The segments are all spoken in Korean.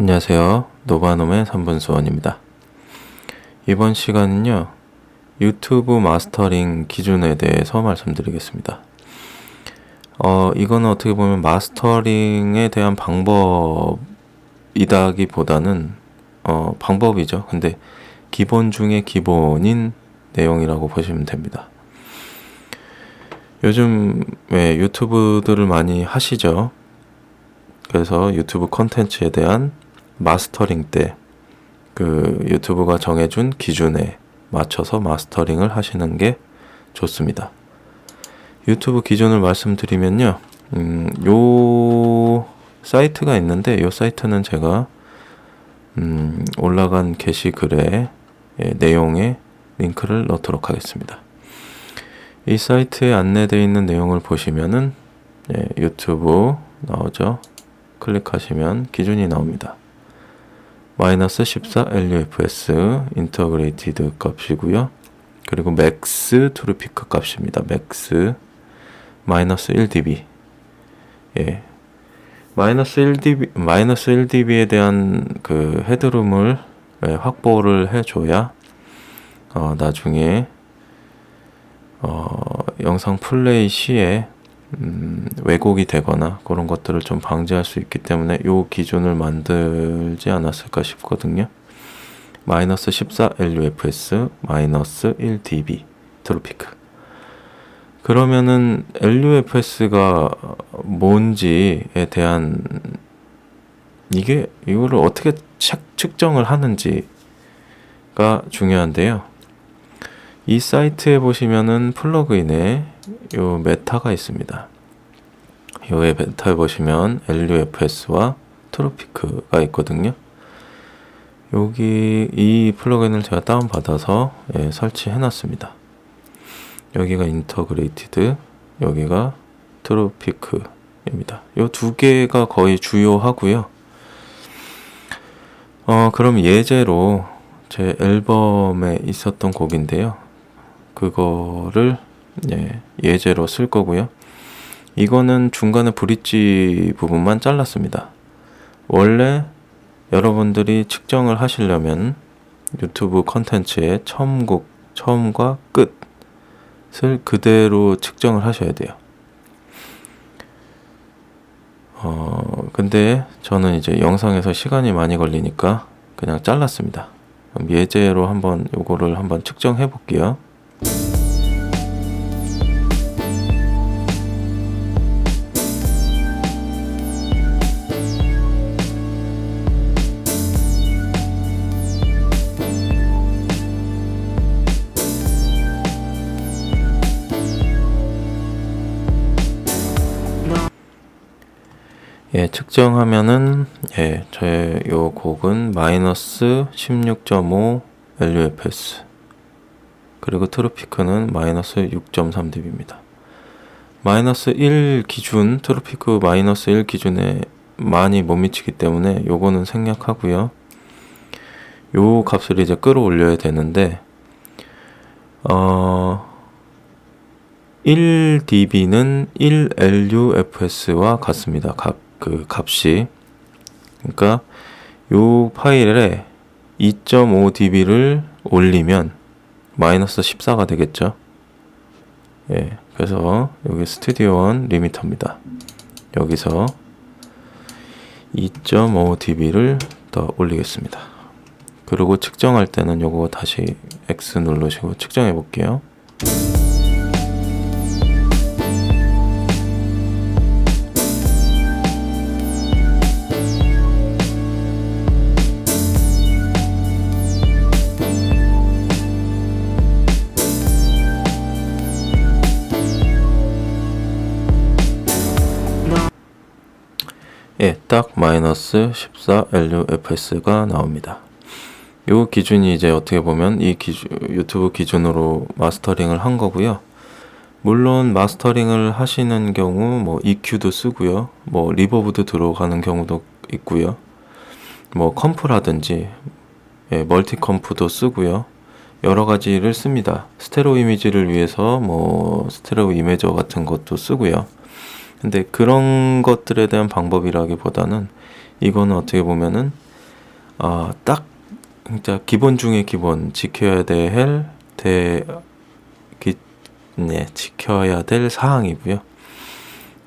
안녕하세요. 노바놈의 3분 수원입니다. 이번 시간은요, 유튜브 마스터링 기준에 대해서 말씀드리겠습니다. 어, 이거는 어떻게 보면 마스터링에 대한 방법이다기 보다는, 어, 방법이죠. 근데 기본 중에 기본인 내용이라고 보시면 됩니다. 요즘 왜 유튜브들을 많이 하시죠? 그래서 유튜브 컨텐츠에 대한 마스터링 때 그 유튜브가 정해준 기준에 맞춰서 마스터링을 하시는 게 좋습니다. 유튜브 기준을 말씀드리면요. 음, 요 사이트가 있는데 요 사이트는 제가 음, 올라간 게시글에 예, 내용에 링크를 넣도록 하겠습니다. 이 사이트에 안내되어 있는 내용을 보시면은 예, 유튜브 나오죠. 클릭하시면 기준이 나옵니다. 마이너스 14 LUFS 인터그레이티드 값이고요. 그리고 맥스 트루피크 값입니다. 맥스 마이너스 1dB 예. 마이너스 1dB 마이너스 1dB에 대한 그 헤드룸을 예, 확보를 해줘야 어, 나중에 어, 영상 플레이 시에 음, 왜곡이 되거나 그런 것들을 좀 방지할 수 있기 때문에 요 기준을 만들지 않았을까 싶거든요. 마이너스 14 LUFS 마이너스 1 dB 트로피크. 그러면은 LUFS가 뭔지에 대한 이게 이거를 어떻게 측정을 하는지가 중요한데요. 이 사이트에 보시면은 플러그인에 요 메타가 있습니다. 요의 메타에 보시면 LUFS와 트로피크가 있거든요. 여기 이 플러그인을 제가 다운받아서 예, 설치해 놨습니다. 여기가 인터그레이티드, 여기가 트로피크입니다. 요 두 개가 거의 주요하고요. 어, 그럼 예제로 제 앨범에 있었던 곡인데요. 그거를 예, 예제로 쓸 거고요. 이거는 중간에 브릿지 부분만 잘랐습니다. 원래 여러분들이 측정을 하시려면 유튜브 컨텐츠의 처음곡, 처음과 끝을 그대로 측정을 하셔야 돼요. 어, 근데 저는 이제 영상에서 시간이 많이 걸리니까 그냥 잘랐습니다. 예제로 한번 요거를 한번 측정해 볼게요. 예, 측정하면은 예, 저의 요 곡은 마이너스 16.5 LUFS 그리고 트로피크는 마이너스 6.3dB입니다. 마이너스 1 기준 트로피크 마이너스 1 기준에 많이 못 미치기 때문에 요거는 생략하고요. 요 값을 이제 끌어올려야 되는데 어 1dB는 1LUFS와 같습니다. 값. 그 값이 그러니까 요 파일에 2.5dB를 올리면 마이너스 14가 되겠죠. 예, 그래서 여기 스튜디오 원 리미터입니다. 여기서 2.5dB를 더 올리겠습니다. 그리고 측정할 때는 요거 다시 X 누르시고 측정해 볼게요. 딱 마이너스 14 LUFS가 나옵니다. 요 기준이 이제 어떻게 보면 이 기준, 유튜브 기준으로 마스터링을 한 거고요. 물론 마스터링을 하시는 경우 뭐 EQ도 쓰고요. 뭐 리버브도 들어가는 경우도 있고요. 뭐 컴프라든지 예, 멀티 컴프도 쓰고요. 여러 가지를 씁니다. 스테레오 이미지를 위해서 뭐 스테레오 이미저 같은 것도 쓰고요. 근데 그런 것들에 대한 방법이라기보다는 이거는 어떻게 보면은 아, 딱 진짜 기본 중에 기본 지켜야 될 대, 기, 네, 지켜야 될 사항이고요.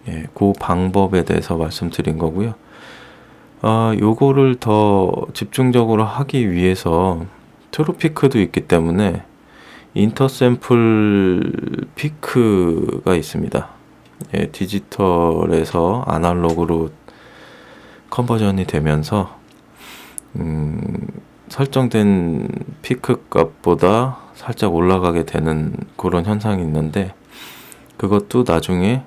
예, 그 방법에 대해서 말씀드린 거고요. 아, 요거를 더 집중적으로 하기 위해서 트로피크도 있기 때문에 인터샘플 피크가 있습니다. 예, 디지털에서 아날로그로 컨버전이 되면서 음, 설정된 피크 값보다 살짝 올라가게 되는 그런 현상이 있는데 그것도 나중에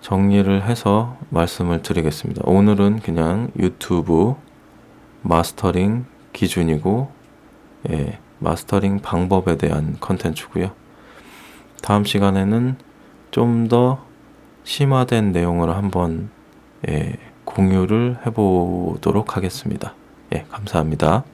정리를 해서 말씀을 드리겠습니다. 오늘은 그냥 유튜브 마스터링 기준이고 예, 마스터링 방법에 대한 컨텐츠고요. 다음 시간에는 좀더 심화된 내용을 한번 예, 공유를 해보도록 하겠습니다. 예, 감사합니다.